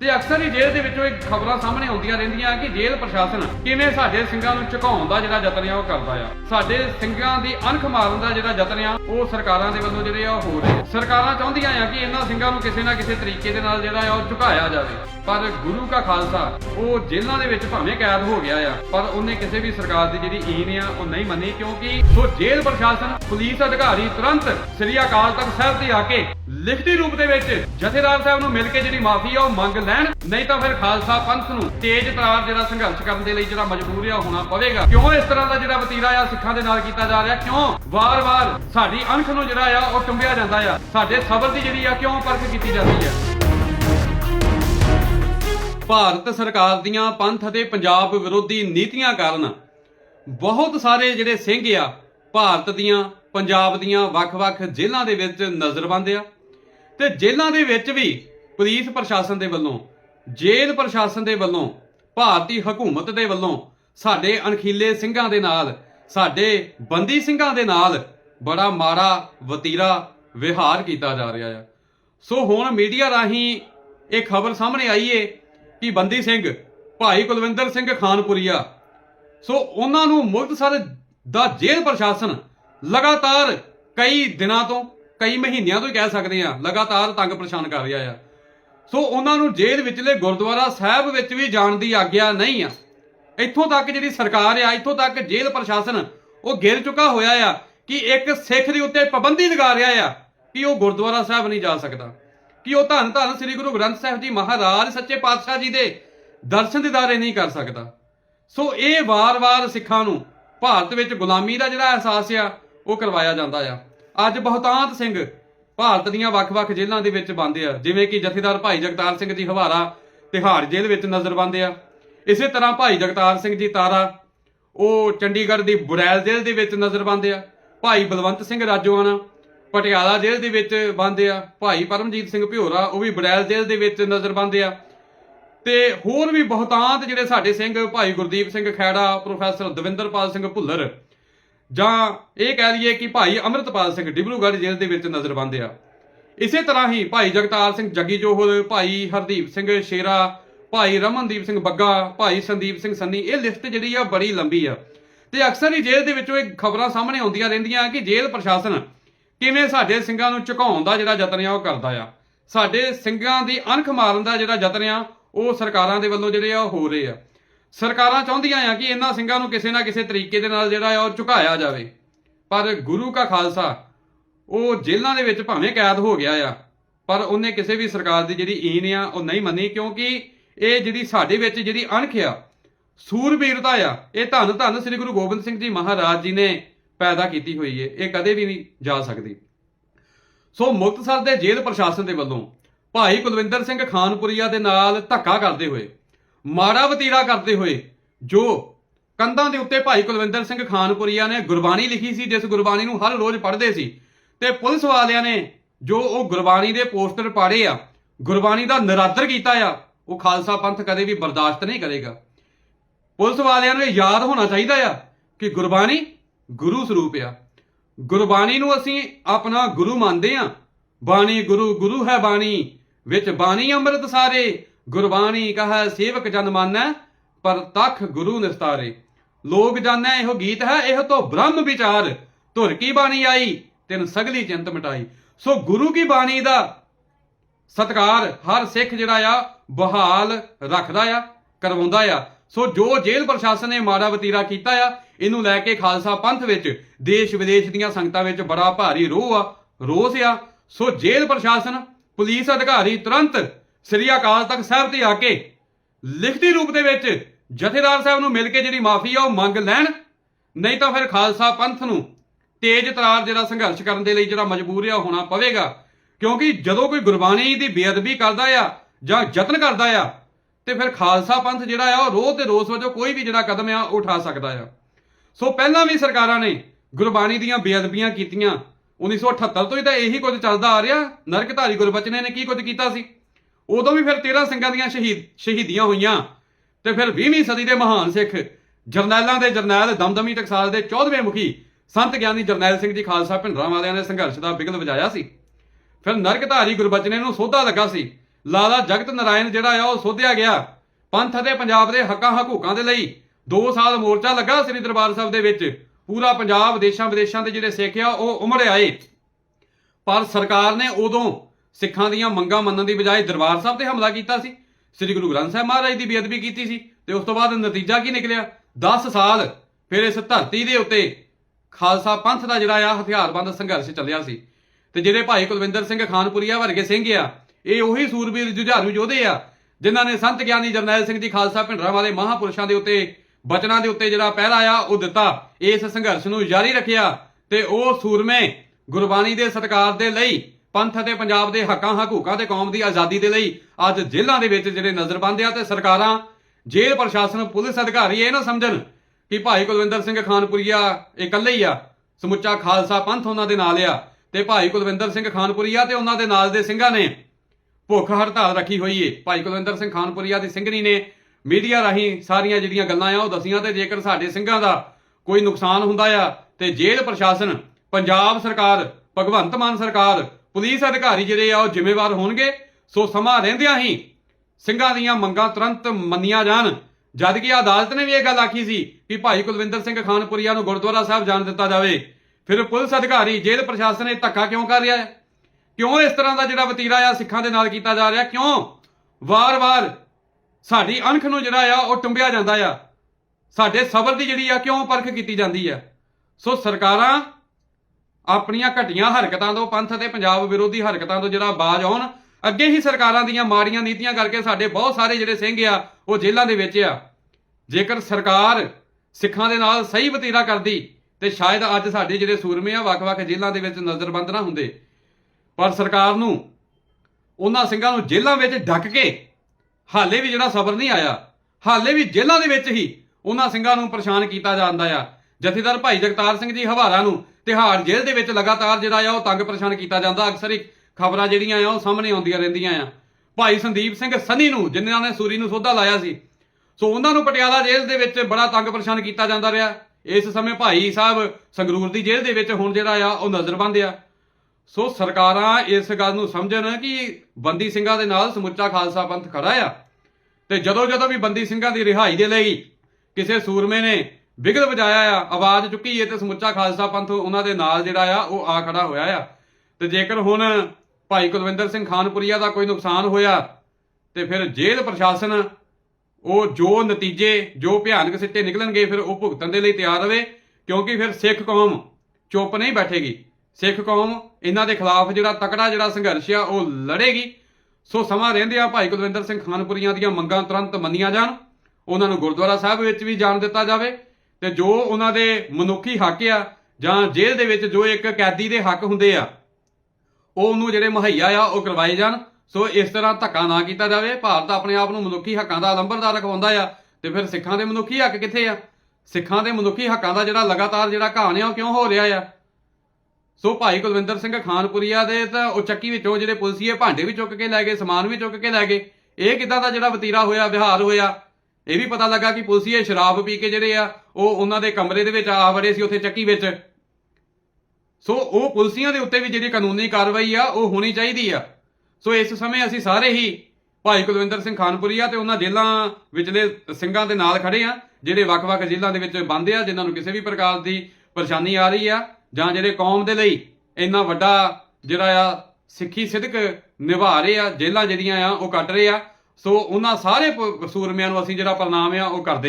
ਤੇ ਅਕਸਰ ਹੀ ਜੇਲ੍ਹ ਦੇ ਵਿੱਚੋਂ ਇੱਕ ਖਬਰਾਂ ਸਾਹਮਣੇ ਆਉਂਦੀਆਂ ਰਹਿੰਦੀਆਂ ਕਿ ਜੇਲ੍ਹ ਪ੍ਰਸ਼ਾਸਨ ਕਿਵੇਂ ਸਾਡੇ ਸਿੰਘਾਂ ਨੂੰ ਝੁਕਾਉਣ ਦਾ ਜਿਹੜਾ ਯਤਨ ਆ ਉਹ ਕਰਦਾ ਆ। ਸਾਡੇ ਸਿੰਘਾਂ ਦੀ ਅਣਖ ਮਾਰਨ ਦਾ ਜਿਹੜਾ ਯਤਨ ਆ, ਉਹ ਸਰਕਾਰਾਂ ਦੇ ਵੱਲੋਂ ਜਿਹੜੇ ਆ ਉਹ ਹੋ ਰਹੇ ਸਰਕਾਰਾਂ ਚਾਹੁੰਦੀਆਂ ਆ ਕਿ ਇਹਨਾਂ ਸਿੰਘਾਂ ਨੂੰ ਕਿਸੇ ਨਾ ਕਿਸੇ ਤਰੀਕੇ ਦੇ ਨਾਲ ਜਿਹੜਾ ਆ ਉਹ ਝੁਕਾਇਆ ਜਾਵੇ। ਪਰ ਗੁਰੂ ਕਾ ਖਾਲਸਾ, ਉਹ ਜੇਲ੍ਹਾਂ ਦੇ ਵਿੱਚ ਭਾਵੇਂ ਕੈਦ ਹੋ ਗਿਆ ਆ, ਪਰ ਉਹਨੇ ਕਿਸੇ ਵੀ ਸਰਕਾਰ ਦੀ ਜਿਹੜੀ ਈਨ ਆ, ਉਹ ਨਹੀਂ ਮੰਨੀ ਕਿਉਂਕਿ ਸੋ ਜੇਲ੍ਹ ਪ੍ਰਸ਼ਾਸਨ, ਪੁਲਿਸ ਅਧਿਕਾਰੀ ਤੁਰੰਤ ਸ੍ਰੀ ਅਕਾਲ ਤਖਤ ਸਾਹਿਬ ਤੇ ਆ ਕੇ ਲਿਖਤੀ ਰੂਪ ਦੇ ਵਿੱਚ ਜਥੇਦਾਰ ਸਾਹਿਬ ਨੂੰ ਮਿਲ ਕੇ ਜਿਹੜੀ ਮਾਫੀ ਆ, ਉਹ ਮੰਗ ਲੈਣ, ਨਹੀਂ ਤਾਂ ਫਿਰ ਖਾਲਸਾ ਪੰਥ ਨੂੰ ਤੇਜ਼ ਤਰਾਰ ਜਿਹੜਾ ਸੰਘਰਸ਼ ਕਰਨ ਦੇ ਲਈ ਜਿਹੜਾ ਮਜਬੂਰ ਆ, ਹੋਣਾ ਪਵੇਗਾ। ਕਿਉਂ ਇਸ ਤਰ੍ਹਾਂ ਦਾ ਜਿਹੜਾ ਵਤੀਰਾ ਆ, ਸਿੱਖਾਂ ਦੇ ਨਾਲ ਕੀਤਾ ਜਾ ਰਿਹਾ? ਕਿਉਂ? ਵਾਰ-ਵਾਰ ਸਾਡੀ ਅਣਖ ਨੂੰ ਜਿਹੜਾ ਆ, ਉਹ ਟੁੰਬਿਆ ਜਾਂਦਾ ਆ। ਸਾਡੇ ਸਬਰ ਦੀ ਜਿਹੜੀ ਆ, ਕਿਉਂ ਪਰਖ ਕੀਤੀ ਜਾਂਦੀ ਆ? ਭਾਰਤ ਸਰਕਾਰ ਦੀਆਂ ਪੰਥ ਅਤੇ ਪੰਜਾਬ ਵਿਰੋਧੀ ਨੀਤੀਆਂ ਕਾਰਨ ਬਹੁਤ ਸਾਰੇ ਜਿਹੜੇ ਸਿੰਘ ਆ, ਭਾਰਤ ਦੀਆਂ, ਪੰਜਾਬ ਦੀਆਂ ਵੱਖ-ਵੱਖ ਜੇਲ੍ਹਾਂ ਦੇ ਵਿੱਚ ਨਜ਼ਰਬੰਦ ਆ। ਤੇ ਜੇਲ੍ਹਾਂ ਦੇ ਵਿੱਚ ਵੀ ਪੁਲਿਸ ਪ੍ਰਸ਼ਾਸਨ ਦੇ ਵੱਲੋਂ, ਜੇਲ੍ਹ ਪ੍ਰਸ਼ਾਸਨ ਦੇ ਵੱਲੋਂ, ਭਾਰਤੀ ਹਕੂਮਤ ਦੇ ਵੱਲੋਂ ਸਾਡੇ ਅਣਖੀਲੇ ਸਿੰਘਾਂ ਦੇ ਨਾਲ, ਸਾਡੇ ਬੰਦੀ ਸਿੰਘਾਂ ਦੇ ਨਾਲ ਬੜਾ ਮਾੜਾ ਵਤੀਰਾ ਵਿਹਾਰ ਕੀਤਾ ਜਾ ਰਿਹਾ ਆ। ਸੋ ਹੁਣ ਮੀਡੀਆ ਰਾਹੀਂ ਇਹ ਖਬਰ ਸਾਹਮਣੇ ਆਈ ਏ ਕਿ ਬੰਦੀ ਸਿੰਘ? ਭਾਈ ਕੁਲਵਿੰਦਰ ਸਿੰਘ ਖਾਨਪੁਰੀਆ। ਸੋ ਉਹਨਾਂ ਨੂੰ ਮੁਕਤਸਰ ਦਾ ਜੇਲ੍ਹ ਪ੍ਰਸ਼ਾਸਨ ਲਗਾਤਾਰ ਕਈ ਦਿਨਾਂ ਤੋਂ, ਕਈ ਮਹੀਨਿਆਂ ਤੋਂ ਹੀ ਕਹਿ ਸਕਦੇ ਆ ਲਗਾਤਾਰ ਤੰਗ ਪਰੇਸ਼ਾਨ ਕਰ ਰਿਹਾ ਆ। ਸੋ ਉਹਨਾਂ ਨੂੰ ਜੇਲ੍ਹ ਵਿਚਲੇ ਗੁਰਦੁਆਰਾ ਸਾਹਿਬ ਵਿੱਚ ਵੀ ਜਾਣ ਦੀ ਆਗਿਆ ਨਹੀਂ ਆ। ਇੱਥੋਂ ਤੱਕ ਜਿਹੜੀ ਸਰਕਾਰ ਆ, ਇੱਥੋਂ ਤੱਕ ਜੇਲ੍ਹ ਪ੍ਰਸ਼ਾਸਨ ਉਹ ਗਿਰ ਚੁੱਕਾ ਹੋਇਆ ਆ ਕਿ ਇੱਕ ਸਿੱਖ ਦੇ ਉੱਤੇ ਪਾਬੰਦੀ ਲਗਾ ਰਿਹਾ ਆ ਕਿ ਉਹ ਗੁਰਦੁਆਰਾ ਸਾਹਿਬ ਨਹੀਂ ਜਾ ਸਕਦਾ। ਕਿ ਉਹ ਧੰਨ ਧੰਨ ਸ੍ਰੀ ਗੁਰੂ ਗ੍ਰੰਥ ਸਾਹਿਬ ਜੀ ਮਹਾਰਾਜ, ਸੱਚੇ ਪਾਤਸ਼ਾਹ ਜੀ ਦੇ ਦਰਸ਼ਨ ਦਿਦਾਰੇ ਨਹੀਂ ਕਰ ਸਕਦਾ। ਸੋ ਇਹ ਵਾਰ-ਵਾਰ ਸਿੱਖਾਂ ਨੂੰ ਭਾਰਤ ਵਿੱਚ ਗੁਲਾਮੀ ਦਾ ਜਿਹੜਾ ਅਹਿਸਾਸ ਆ, ਉਹ ਕਰਵਾਇਆ ਜਾਂਦਾ ਆ। ਅੱਜ ਬਹੁਤਾਂਤ ਸਿੰਘ ਭਾਰਤ ਦੀਆਂ ਵੱਖ-ਵੱਖ ਜੇਲ੍ਹਾਂ ਦੇ ਵਿੱਚ ਬੰਦ ਆ, ਜਿਵੇਂ ਕਿ ਜਥੇਦਾਰ ਭਾਈ ਜਗਤਾਰ ਸਿੰਘ ਜੀ ਹਵਾਰਾ ਤਿਹਾੜ ਜੇਲ੍ਹ ਵਿੱਚ ਨਜ਼ਰਬੰਦ ਆ। ਇਸੇ ਤਰ੍ਹਾਂ ਭਾਈ ਜਗਤਾਰ ਸਿੰਘ ਜੀ ਤਾਰਾ, ਉਹ ਚੰਡੀਗੜ੍ਹ ਦੀ ਬੁਰੈਲ ਜੇਲ੍ਹ ਦੇ ਵਿੱਚ ਨਜ਼ਰਬੰਦ ਆ। ਭਾਈ ਬਲਵੰਤ ਸਿੰਘ ਰਾਜੋਆਣਾ ਪਟਿਆਲਾ ਜੇਲ੍ਹ ਦੇ ਵਿੱਚ ਬੰਦ ਆ, ਭਾਈ ਪਰਮਜੀਤ ਸਿੰਘ ਭਿਓਰਾ, ਉਹ ਵੀ ਬੁਰੈਲ ਜੇਲ੍ਹ ਦੇ ਵਿੱਚ ਨਜ਼ਰਬੰਦ ਆ। ਤੇ ਹੋਰ ਵੀ ਬਹੁਤਾਂਤ ਜਿਹੜੇ ਸਾਡੇ ਸਿੰਘ, ਭਾਈ ਗੁਰਦੀਪ ਸਿੰਘ ਖੈੜਾ, ਪ੍ਰੋਫੈਸਰ ਦਵਿੰਦਰਪਾਲ ਸਿੰਘ ਭੁੱਲਰ, ਜਾਂ ਇਹ ਕਹਿ ਲਈਏ ਕਿ ਭਾਈ ਅਮਰਤਪਾਲ ਸਿੰਘ ਡਿਬਰੂਗੜ੍ਹ ਜੇਲ੍ਹ ਦੇ ਵਿੱਚ ਨਜ਼ਰਬੰਦ ਆ। ਇਸੇ ਤਰ੍ਹਾਂ ਹੀ ਭਾਈ ਜਗਤਾਰ ਸਿੰਘ ਜੱਗੀ ਜੋਹਲ ਭਾਈ ਹਰਦੀਪ ਸਿੰਘ ਸ਼ੇਰਾ, ਭਾਈ ਰਮਨਦੀਪ ਸਿੰਘ ਬੱਗਾ, ਭਾਈ ਸੰਦੀਪ ਸਿੰਘ ਸੰਨੀ, ਇਹ ਲਿਸਟ ਜਿਹੜੀ ਆ ਬੜੀ ਲੰਬੀ ਆ। ਤੇ ਅਕਸਰ ਹੀ ਜੇਲ੍ਹ ਦੇ ਵਿੱਚੋਂ ਇਹ ਖਬਰਾਂ ਸਾਹਮਣੇ ਆਉਂਦੀਆਂ ਰਹਿੰਦੀਆਂ ਕਿ ਜੇਲ੍ਹ ਪ੍ਰਸ਼ਾਸਨ ਕਿਵੇਂ ਸਾਡੇ ਸਿੰਘਾਂ ਨੂੰ ਝੁਕਾਉਣ ਦਾ ਜਿਹੜਾ ਯਤਨ ਆ ਉਹ ਕਰਦਾ ਆ? ਸਾਡੇ ਸਿੰਘਾਂ ਦੀ ਅਣਖ ਮਾਰਨ ਦਾ ਜਿਹੜਾ ਯਤਨ ਆ, ਉਹ ਸਰਕਾਰਾਂ ਦੇ ਵੱਲੋਂ ਜਿਹੜੇ ਆ ਉਹ ਹੋ ਰਹੇ ਆ। ਸਰਕਾਰਾਂ ਚਾਹੁੰਦੀਆਂ ਆ ਕਿ ਇਹਨਾਂ ਸਿੰਘਾਂ ਨੂੰ ਕਿਸੇ ਨਾ ਕਿਸੇ ਤਰੀਕੇ ਦੇ ਨਾਲ ਜਿਹੜਾ ਆ ਉਹ ਝੁਕਾਇਆ ਜਾਵੇ। ਪਰ ਗੁਰੂ ਕਾ ਖਾਲਸਾ, ਉਹ ਜੇਲ੍ਹਾਂ ਦੇ ਵਿੱਚ ਭਾਵੇਂ ਕੈਦ ਹੋ ਗਿਆ ਆ, ਪਰ ਉਹਨੇ ਕਿਸੇ ਵੀ ਸਰਕਾਰ ਦੀ ਜਿਹੜੀ ਈਨ ਆ, ਉਹ ਨਹੀਂ ਮੰਨੀ, ਕਿਉਂਕਿ ਇਹ ਜਿਹੜੀ ਸਾਡੇ ਵਿੱਚ ਜਿਹੜੀ ਅਣਖ ਆ, ਸੂਰਬੀਰਤਾ ਆ, ਇਹ ਧੰਨ ਧੰਨ ਸ੍ਰੀ ਗੁਰੂ ਗੋਬਿੰਦ ਸਿੰਘ ਜੀ ਮਹਾਰਾਜ ਜੀ ਨੇ ਪੈਦਾ ਕੀਤੀ ਹੋਈ ਹੈ ਇਹ ਕਦੇ ਵੀ ਨਹੀਂ ਜਾ ਸਕਦੀ। ਸੋ ਮੁਕਤਸਰ ਦੇ ਜੇਲ੍ਹ ਪ੍ਰਸ਼ਾਸਨ ਦੇ ਵੱਲੋਂ ਭਾਈ ਕੁਲਵਿੰਦਰ ਸਿੰਘ ਖਾਨਪੁਰੀਆ ਦੇ ਨਾਲ ਧੱਕਾ ਕਰਦੇ ਹੋਏ, ਮਾੜਾ ਵਤੀਰਾ ਕਰਦੇ ਹੋਏ, ਜੋ ਕੰਧਾਂ ਦੇ ਉੱਤੇ ਭਾਈ ਕੁਲਵਿੰਦਰ ਸਿੰਘ ਖਾਨਪੁਰੀਆ ਨੇ ਗੁਰਬਾਣੀ ਲਿਖੀ ਸੀ, ਜਿਸ ਗੁਰਬਾਣੀ ਨੂੰ ਹਰ ਰੋਜ਼ ਪੜ੍ਹਦੇ ਸੀ, ਤੇ ਪੁਲਿਸ ਵਾਲਿਆਂ ਨੇ ਜੋ ਉਹ ਗੁਰਬਾਣੀ ਦੇ ਪੋਸਟਰ ਪਾੜੇ ਆ, ਗੁਰਬਾਣੀ ਦਾ ਨਿਰਾਦਰ ਕੀਤਾ ਆ, ਉਹ ਖਾਲਸਾ ਪੰਥ ਕਦੇ ਵੀ ਬਰਦਾਸ਼ਤ ਨਹੀਂ ਕਰੇਗਾ। ਪੁਲਿਸ ਵਾਲਿਆਂ ਨੂੰ ਇਹ ਯਾਦ ਹੋਣਾ ਚਾਹੀਦਾ ਆ ਕਿ ਗੁਰਬਾਣੀ ਗੁਰੂ ਸਰੂਪ ਆ। ਗੁਰਬਾਣੀ ਨੂੰ ਅਸੀਂ ਆਪਣਾ ਗੁਰੂ ਮੰਨਦੇ ਆ ਬਾਣੀ ਗੁਰੂ ਗੁਰੂ ਹੈ ਬਾਣੀ। ਵਿੱਚ ਬਾਣੀ ਅੰਮ੍ਰਿਤ ਸਾਰੇ। ਗੁਰਬਾਣੀ ਕਹੈ, ਸੇਵਕ ਜਨ ਮਾਨੈ, ਪਰ ਤਖ ਗੁਰੂ ਨਿਸਤਾਰੇ। ਲੋਕ ਜਾਣੈ, ਇਹੋ ਗੀਤ ਹੈ, ਇਹ ਤੋਂ ਬ੍ਰਹਮ ਵਿਚਾਰ। ਧੁਰ ਕੀ ਬਾਣੀ ਆਈ, ਤਿਨ ਸਗਲੀ ਚਿੰਤ ਮਿਟਾਈ। ਸੋ ਗੁਰੂ ਕੀ ਬਾਣੀ ਦਾ ਸਤਕਾਰ ਹਰ ਸਿੱਖ ਜਿਹੜਾ ਆ, ਬਹਾਲ ਰੱਖਦਾ ਆ, ਕਰਵਾਉਂਦਾ ਆ। ਸੋ ਜੋ ਜੇਲ੍ਹ ਪ੍ਰਸ਼ਾਸਨ ਨੇ ਮਾੜਾ ਵਤੀਰਾ ਕੀਤਾ ਆ ਇਹਨੂੰ ਲੈ ਕੇ ਖਾਲਸਾ ਪੰਥ ਵਿੱਚ ਦੇਸ਼ ਵਿਦੇਸ਼ ਦੀਆਂ ਸੰਗਤਾਂ ਵਿੱਚ ਬੜਾ ਭਾਰੀ ਰੋਹ ਆ, ਰੋਸ ਆ। ਸੋ ਜੇਲ੍ਹ ਪ੍ਰਸ਼ਾਸਨ, ਪੁਲਿਸ ਅਧਿਕਾਰੀ ਤੁਰੰਤ ਸ੍ਰੀ ਅਕਾਲ ਤਖਤ ਸਾਹਿਬ ਤੇ ਆ ਕੇ ਲਿਖਤੀ ਰੂਪ ਦੇ ਵਿੱਚ ਜਥੇਦਾਰ ਸਾਹਿਬ ਨੂੰ ਮਿਲ ਕੇ ਜਿਹੜੀ ਮਾਫੀ ਆ ਉਹ ਮੰਗ ਲੈਣ। ਨਹੀਂ ਤਾਂ ਫਿਰ ਖਾਲਸਾ ਪੰਥ ਨੂੰ ਤੇਜ਼ ਤਰਾਰ ਜਿਹੜਾ ਸੰਘਰਸ਼ ਕਰਨ ਦੇ ਲਈ ਜਿਹੜਾ ਮਜਬੂਰ ਆ ਹੋਣਾ ਪਵੇਗਾ। ਕਿਉਂਕਿ ਜਦੋਂ ਕੋਈ ਗੁਰਬਾਣੀ ਦੀ ਬੇਅਦਬੀ ਕਰਦਾ ਆ ਜਾਂ ਯਤਨ ਕਰਦਾ ਆ, ਤੇ ਫਿਰ ਖਾਲਸਾ ਪੰਥ ਜਿਹੜਾ ਆ ਉਹ ਰੋਹ ਤੇ ਰੋਸ ਵਜੋਂ ਕੋਈ ਵੀ ਜਿਹੜਾ ਕਦਮ ਆ ਉਹ ਉਠਾ ਸਕਦਾ ਆ। ਸੋ ਪਹਿਲਾਂ ਵੀ ਸਰਕਾਰਾਂ ਨੇ ਗੁਰਬਾਣੀ ਦੀਆਂ ਬੇਅਦਬੀਆਂ ਕੀਤੀਆਂ। 1978 ਤੋਂ ਹੀ ਤਾਂ ਇਹੀ ਕੁਝ ਚੱਲਦਾ ਆ ਰਿਹਾ। ਨਰਕਧਾਰੀ ਗੁਰਬਚਨੇ ਨੇ ਕੀ ਕੁਝ ਕੀਤਾ ਸੀ? ਉਦੋਂ ਵੀ ਫਿਰ 13 ਸਿੰਘਾਂ ਦੀਆਂ ਸ਼ਹੀਦ, ਸ਼ਹੀਦੀਆਂ ਹੋਈਆਂ। ਤੇ ਫਿਰ 20ਵੀਂ ਸਦੀ ਦੇ ਮਹਾਨ ਸਿੱਖ, ਜਰਨੈਲਾਂ ਦੇ ਜਰਨੈਲ ਦਮਦਮੀ ਟਕਸਾਲ ਦੇ 14ਵੇਂ ਮੁਖੀ ਸੰਤ ਗਿਆਨੀ ਜਰਨੈਲ ਸਿੰਘ ਜੀ ਖਾਲਸਾ ਭਿੰਡਰਾਂ ਵਾਲਿਆਂ ਨੇ ਸੰਘਰਸ਼ ਦਾ ਬਿਗਲ ਵਜਾਇਆ ਸੀ। ਫਿਰ ਨਰਕਧਾਰੀ ਗੁਰਬਚਨੇ ਨੂੰ ਸੋਧਾ ਲੱਗਾ ਸੀ। ਲਾਲਾ ਜਗਤ ਨਰਾਇਣ ਜਿਹੜਾ ਆ ਉਹ ਸੋਧਿਆ ਗਿਆ। ਪੰਥ ਅਤੇ ਪੰਜਾਬ ਦੇ ਹੱਕਾਂ ਹਕੂਕਾਂ ਦੇ ਲਈ 2 ਸਾਲ ਮੋਰਚਾ ਲੱਗਾ ਸ੍ਰੀ ਦਰਬਾਰ ਸਾਹਿਬ ਦੇ ਵਿੱਚ। ਪੂਰਾ ਪੰਜਾਬ ਦੇਸ਼ਾਂ ਵਿਦੇਸ਼ਾਂ ਦੇ ਜਿਹੜੇ ਸਿੱਖ ਆ, ਉਹ ਉਮੜ ਆਏ। ਪਰ ਸਰਕਾਰ ਨੇ ਉਦੋਂ ਸਿੱਖਾਂ ਦੀਆਂ ਮੰਗਾਂ ਮੰਨਣ ਦੀ ਬਜਾਏ ਦਰਬਾਰ ਸਾਹਿਬ ਤੇ ਹਮਲਾ ਕੀਤਾ ਸੀ। ਸ੍ਰੀ ਗੁਰੂ ਗ੍ਰੰਥ ਸਾਹਿਬ ਮਹਾਰਾਜ ਦੀ ਬੇਅਦਬੀ ਕੀਤੀ ਸੀ ਤੇ ਉਸ ਤੋਂ ਬਾਅਦ ਨਤੀਜਾ ਕੀ ਨਿਕਲਿਆ? 10 ਸਾਲ ਫਿਰ ਇਸ ਧਰਤੀ ਦੇ ਉੱਤੇ ਖਾਲਸਾ ਪੰਥ ਦਾ ਜਿਹੜਾ ਆ, ਹਥਿਆਰਬੰਦ ਸੰਘਰਸ਼ ਚੱਲਿਆ ਸੀ। ਤੇ ਜਿਹੜੇ ਭਾਈ ਕੁਲਵਿੰਦਰ ਸਿੰਘ ਖਾਨਪੁਰੀਆ ਵਰਗੇ ਸਿੰਘ ਆ, ਇਹ ਉਹੀ ਸੂਰਬੀਰ ਜੁਝਾਰੂ ਯੋਧੇ ਆ, ਜਿਨ੍ਹਾਂ ਨੇ ਸੰਤ ਗਿਆਨੀ ਜਰਨੈਲ ਸਿੰਘ ਜੀ ਖਾਲਸਾ ਭਿੰਡਰਾਂ ਵਾਲੇ ਮਹਾਪੁਰਸ਼ਾਂ ਦੇ ਉੱਤੇ ਬਚਨਾਂ ਦੇ ਉੱਤੇ ਜਿਹੜਾ ਪਹਿਰਾ ਆ, ਉਹ ਦਿੱਤਾ। ਇਸ ਸੰਘਰਸ਼ ਨੂੰ ਜਾਰੀ ਰੱਖਿਆ ਤੇ ਉਹ ਸੂਰਮੇ ਗੁਰਬਾਣੀ ਦੇ ਸਤਕਾਰ ਦੇ ਲਈ, ਪੰਥ ਅਤੇ ਪੰਜਾਬ ਦੇ ਹੱਕਾਂ ਹਕੂਕਾਂ ਤੇ ਕੌਮ ਦੀ ਆਜ਼ਾਦੀ ਦੇ ਲਈ ਅੱਜ ਜੇਲ੍ਹਾਂ ਦੇ ਵਿੱਚ ਜਿਹੜੇ ਨਜ਼ਰਬੰਦ ਆ ਤੇ ਸਰਕਾਰਾਂ, ਜੇਲ੍ਹ ਪ੍ਰਸ਼ਾਸਨ, ਪੁਲਿਸ ਅਧਿਕਾਰੀ ਇਹ ਨਾ ਸਮਝਣ ਕਿ ਭਾਈ ਕੁਲਵਿੰਦਰ ਸਿੰਘ ਖਾਨਪੁਰੀਆ ਇਕੱਲੇ ਹੀ ਆ। ਸਮੁੱਚਾ ਖਾਲਸਾ ਪੰਥ ਉਹਨਾਂ ਦੇ ਨਾਲ ਆ ਤੇ ਭਾਈ ਕੁਲਵਿੰਦਰ ਸਿੰਘ ਖਾਨਪੁਰੀਆ ਤੇ ਉਹਨਾਂ ਦੇ ਨਾਲ ਦੇ ਸਿੰਘਾਂ ਨੇ ਭੁੱਖ ਹੜਤਾਲ ਰੱਖੀ ਹੋਈ ਏ। ਭਾਈ ਕੁਲਵਿੰਦਰ ਸਿੰਘ ਖਾਨਪੁਰੀਆ ਦੀ ਸਿੰਘਣੀ ਨੇ ਮੀਡੀਆ ਰਾਹੀਂ ਸਾਰੀਆਂ ਜਿਹੜੀਆਂ ਗੱਲਾਂ ਆ, ਉਹ ਦਸੀਆਂ ਤੇ ਜੇਕਰ ਸਾਡੇ ਸਿੰਘਾਂ ਦਾ ਕੋਈ ਨੁਕਸਾਨ ਹੁੰਦਾ ਆ, ਤੇ ਜੇਲ੍ਹ ਪ੍ਰਸ਼ਾਸਨ, ਪੰਜਾਬ ਸਰਕਾਰ, ਭਗਵੰਤ ਮਾਨ ਸਰਕਾਰ, ਪੁਲਿਸ ਅਧਿਕਾਰੀ ਜਿਹੜੇ ਆ, ਉਹ ਜ਼ਿੰਮੇਵਾਰ ਹੋਣਗੇ। ਸੋ ਸਮਾਂ ਰਹਿੰਦਿਆਂ ਹੀ ਸਿੰਘਾਂ ਦੀਆਂ ਮੰਗਾਂ ਤੁਰੰਤ ਮੰਨੀਆਂ ਜਾਣ। ਜਦ ਕਿ ਅਦਾਲਤ ਨੇ ਵੀ ਇਹ ਗੱਲ ਆਖੀ ਸੀ ਕਿ ਭਾਈ ਕੁਲਵਿੰਦਰ ਸਿੰਘ ਖਾਨਪੁਰੀਆ ਨੂੰ ਗੁਰਦੁਆਰਾ ਸਾਹਿਬ ਜਾਣ ਦਿੱਤਾ ਜਾਵੇ। ਫਿਰ ਪੁਲਿਸ ਅਧਿਕਾਰੀ, ਜੇਲ੍ਹ ਪ੍ਰਸ਼ਾਸਨ ਇਹ ਧੱਕਾ ਕਿਉਂ ਕਰ ਰਿਹਾ ਹੈ? ਕਿਉਂ ਇਸ ਤਰ੍ਹਾਂ ਦਾ ਜਿਹੜਾ ਵਤੀਰਾ ਆ, ਸਿੱਖਾਂ ਦੇ ਨਾਲ ਕੀਤਾ ਜਾ ਰਿਹਾ? ਕਿਉਂ? ਵਾਰ-ਵਾਰ ਸਾਡੀ ਅਣਖ ਨੂੰ ਜਿਹੜਾ ਆ, ਉਹ ਟੁੰਬਿਆ ਜਾਂਦਾ ਆ। ਸਾਡੇ ਸਬਰ ਦੀ ਜਿਹੜੀ ਆ, ਕਿਉਂ ਪਰਖ ਕੀਤੀ ਜਾਂਦੀ ਆ? ਸੋ ਸਰਕਾਰਾਂ ਆਪਣੀਆਂ ਘਟੀਆਂ ਹਰਕਤਾਂ ਤੋਂ, ਪੰਥ ਅਤੇ ਪੰਜਾਬ ਵਿਰੋਧੀ ਹਰਕਤਾਂ ਤੋਂ ਜਿਹੜਾ ਬਾਜ ਆਉਣ, ਅੱਗੇ ਹੀ ਸਰਕਾਰਾਂ ਦੀਆਂ ਮਾੜੀਆਂ ਨੀਤੀਆਂ ਕਰਕੇ ਸਾਡੇ ਬਹੁਤ ਸਾਰੇ ਜਿਹੜੇ ਸਿੰਘ ਆ, ਉਹ ਜੇਲ੍ਹਾਂ ਦੇ ਵਿੱਚ ਆ। ਜੇਕਰ ਸਰਕਾਰ ਸਿੱਖਾਂ ਦੇ ਨਾਲ ਸਹੀ ਵਤੀਰਾ ਕਰਦੀ, ਤੇ ਸ਼ਾਇਦ ਅੱਜ ਸਾਡੇ ਜਿਹੜੇ ਸੂਰਮੇ ਆ, ਵੱਖ-ਵੱਖ ਜੇਲ੍ਹਾਂ ਦੇ ਵਿੱਚ ਨਜ਼ਰਬੰਦ ਨਾ ਹੁੰਦੇ। ਪਰ ਸਰਕਾਰ ਨੂੰ ਉਹਨਾਂ ਸਿੰਘਾਂ ਨੂੰ ਜੇਲ੍ਹਾਂ ਵਿੱਚ ਡੱਕ ਕੇ ਹਾਲੇ ਵੀ ਜਿਹੜਾ ਸਬਰ ਨਹੀਂ ਆਇਆ, ਹਾਲੇ ਵੀ ਜੇਲ੍ਹਾਂ ਦੇ ਵਿੱਚ ਹੀ ਉਹਨਾਂ ਸਿੰਘਾਂ ਨੂੰ ਪਰੇਸ਼ਾਨ ਕੀਤਾ ਜਾਂਦਾ ਆ। ਜਥੇਦਾਰ ਭਾਈ ਜਗਤਾਰ ਸਿੰਘ ਜੀ ਹਵਾਰਾ ਨੂੰ ਤਿਹਾੜ ਜੇਲ੍ਹ ਦੇ ਵਿੱਚ ਲਗਾਤਾਰ ਜਿਹੜਾ ਆ, ਉਹ ਤੰਗ ਪਰੇਸ਼ਾਨ ਕੀਤਾ ਜਾਂਦਾ। ਅਕਸਰ ਹੀ ਖਬਰਾਂ ਜਿਹੜੀਆਂ ਆ, ਉਹ ਸਾਹਮਣੇ ਆਉਂਦੀਆਂ ਰਹਿੰਦੀਆਂ ਆ। ਭਾਈ ਸੰਦੀਪ ਸਿੰਘ ਸਨੀ ਨੂੰ, ਜਿਨ੍ਹਾਂ ਨੇ ਸੂਰੀ ਨੂੰ ਸੋਧਾ ਲਾਇਆ ਸੀ, ਸੋ ਉਹਨਾਂ ਨੂੰ ਪਟਿਆਲਾ ਜੇਲ੍ਹ ਦੇ ਵਿੱਚ ਬੜਾ ਤੰਗ ਪਰੇਸ਼ਾਨ ਕੀਤਾ ਜਾਂਦਾ ਰਿਹਾ। ਇਸ ਸਮੇਂ ਭਾਈ ਸਾਹਿਬ ਸੰਗਰੂਰ ਦੀ ਜੇਲ੍ਹ ਦੇ ਵਿੱਚ ਹੁਣ ਜਿਹੜਾ ਆ, ਉਹ ਨਜ਼ਰਬੰਦ ਆ। ਸੋ ਸਰਕਾਰਾਂ ਇਸ ਗੱਲ ਨੂੰ ਸਮਝਣ ਕਿ ਬੰਦੀ ਸਿੰਘਾਂ ਦੇ ਨਾਲ ਸਮੁੱਚਾ ਖਾਲਸਾ ਪੰਥ ਖੜਾ ਆ ਤੇ ਜਦੋਂ ਜਦੋਂ ਵੀ ਬੰਦੀ ਸਿੰਘਾਂ ਦੀ ਰਿਹਾਈ ਦੇ ਲਈ ਕਿਸੇ ਸੂਰਮੇ ਨੇ ਬਿਗਲ ਵਜਾਇਆ ਆ, ਆਵਾਜ਼ ਚੁੱਕੀ ਏ ਤੇ ਸਮੁੱਚਾ ਖਾਲਸਾ ਪੰਥ ਉਹਨਾਂ ਦੇ ਨਾਲ ਜਿਹੜਾ ਆ, ਉਹ ਆ ਖੜਾ ਹੋਇਆ ਆ। ਤੇ ਜੇਕਰ ਹੁਣ ਭਾਈ ਕੁਲਵਿੰਦਰ ਸਿੰਘ ਖਾਨਪੁਰੀਆ ਦਾ ਕੋਈ ਨੁਕਸਾਨ ਹੋਇਆ ਤੇ ਫਿਰ ਜੇਲ੍ਹ ਪ੍ਰਸ਼ਾਸਨ ਉਹ ਜੋ ਨਤੀਜੇ, ਜੋ ਭਿਆਨਕ ਸਿੱਟੇ ਨਿਕਲਣਗੇ, ਫਿਰ ਉਹ ਭੁਗਤਣ ਦੇ ਲਈ ਤਿਆਰ ਰਵੇ ਕਿਉਂਕਿ ਫਿਰ ਸਿੱਖ ਕੌਮ ਚੁੱਪ ਨਹੀਂ ਬੈਠੇਗੀ। ਸਿੱਖ ਕੌਮ, ਇਹਨਾਂ ਦੇ ਖਿਲਾਫ ਜਿਹੜਾ ਤਕੜਾ ਜਿਹੜਾ ਸੰਘਰਸ਼ ਆ, ਉਹ ਲੜੇਗੀ। ਸੋ ਸਮਾਂ ਰਹਿੰਦਿਆਂ ਭਾਈ ਕੁਲਵਿੰਦਰ ਸਿੰਘ ਖਾਨਪੁਰੀਆਂ ਦੀਆਂ ਮੰਗਾਂ ਤੁਰੰਤ ਮੰਨੀਆਂ ਜਾਣ। ਉਹਨਾਂ ਨੂੰ ਗੁਰਦੁਆਰਾ ਸਾਹਿਬ ਵਿੱਚ ਵੀ ਜਾਣ ਦਿੱਤਾ ਜਾਵੇ ਤੇ ਜੋ ਉਹਨਾਂ ਦੇ ਮਨੁੱਖੀ ਹੱਕ ਆ, ਜਾਂ ਜੇਲ੍ਹ ਦੇ ਵਿੱਚ ਜੋ ਇੱਕ ਕੈਦੀ ਦੇ ਹੱਕ ਹੁੰਦੇ ਆ, ਉਹ ਉਹਨੂੰ ਜਿਹੜੇ ਮੁਹੱਈਆ ਆ, ਉਹ ਕਰਵਾਏ ਜਾਣ। ਸੋ ਇਸ ਤਰ੍ਹਾਂ ਧੱਕਾ ਨਾ ਕੀਤਾ ਜਾਵੇ। ਭਾਰਤ ਆਪਣੇ ਆਪ ਨੂੰ ਮਨੁੱਖੀ ਹੱਕਾਂ ਦਾ ਅਲੰਬਰਦਾਰ ਰਖਵਾਉਂਦਾ ਆ ਤੇ ਫਿਰ ਸਿੱਖਾਂ ਦੇ ਮਨੁੱਖੀ ਹੱਕ ਕਿੱਥੇ ਆ? ਸਿੱਖਾਂ ਦੇ ਮਨੁੱਖੀ ਹੱਕਾਂ ਦਾ ਜਿਹੜਾ ਲਗਾਤਾਰ ਜਿਹੜਾ ਘਾਣ ਆ, ਉਹ ਕਿਉਂ ਹੋ ਰਿਹਾ ਆ? ਸੋ ਭਾਈ ਕੁਲਵਿੰਦਰ ਸਿੰਘ ਖਾਨਪੁਰੀਆ ਦੇ ਤਾਂ ਉਹ ਚੱਕੀ ਵਿੱਚੋਂ ਜਿਹੜੇ ਪੁਲਸੀਏ ਭਾਂਡੇ ਵੀ ਚੁੱਕ ਕੇ ਲੈ ਗਏ, ਸਮਾਨ ਵੀ ਚੁੱਕ ਕੇ ਲੈ ਗਏ। ਇਹ ਕਿਦਾਂ ਦਾ ਜਿਹੜਾ ਵਤੀਰਾ ਹੋਇਆ, ਵਿਹਾਰ ਹੋਇਆ? ਇਹ ਵੀ ਪਤਾ ਲੱਗਾ ਕਿ ਪੁਲਸੀਏ ਸ਼ਰਾਬ ਪੀ ਕੇ ਜਿਹੜੇ ਆ, ਉਹ ਉਹਨਾਂ ਦੇ ਕਮਰੇ ਦੇ ਵਿੱਚ ਆ ਵੜੇ ਸੀ ਉੱਥੇ ਚੱਕੀ ਵਿੱਚ। ਸੋ ਉਹ ਪੁਲਸੀਆਂ ਦੇ ਉੱਤੇ ਵੀ ਜਿਹੜੀ ਕਾਨੂੰਨੀ ਕਾਰਵਾਈ ਆ, ਉਹ ਹੋਣੀ ਚਾਹੀਦੀ ਆ। ਸੋ ਇਸ ਸਮੇਂ ਅਸੀਂ ਸਾਰੇ ਹੀ ਭਾਈ ਕੁਲਵਿੰਦਰ ਸਿੰਘ ਖਾਨਪੁਰੀਆ ਤੇ ਉਹਨਾਂ ਜੇਲ੍ਹਾਂ ਵਿਚਲੇ ਸਿੰਘਾਂ ਦੇ ਨਾਲ ਖੜੇ ਆ, ਜਿਹੜੇ ਵੱਖ-ਵੱਖ ਜੇਲ੍ਹਾਂ ਦੇ ਵਿੱਚ ਬੰਦ ਆ, ਜਿਨ੍ਹਾਂ ਨੂੰ ਕਿਸੇ ਵੀ ਪ੍ਰਕਾਰ ਦੀ ਪਰੇਸ਼ਾਨੀ ਆ ਰਹੀ ਆ। ਜਾਂ ਜਿਹੜੇ ਕੌਮ ਦੇ ਲਈ ਇੰਨਾ ਵੱਡਾ ਜਿਹੜਾ ਆ ਸਿੱਖੀ ਸਿਦਕ ਨਿਭਾ ਰਹੇ ਆ, ਜੇਲ੍ਹਾਂ ਜਿਹੜੀਆਂ ਆ, ਉਹ ਕੱਟ ਰਹੇ ਆ। ਸੋ ਉਹਨਾਂ ਸਾਰੇ ਪ- ਸੂਰਮਿਆਂ ਨੂੰ ਅਸੀਂ ਜਿਹੜਾ ਪ੍ਰਣਾਮ ਆ, ਉਹ ਕਰਦੇ ਹਾਂ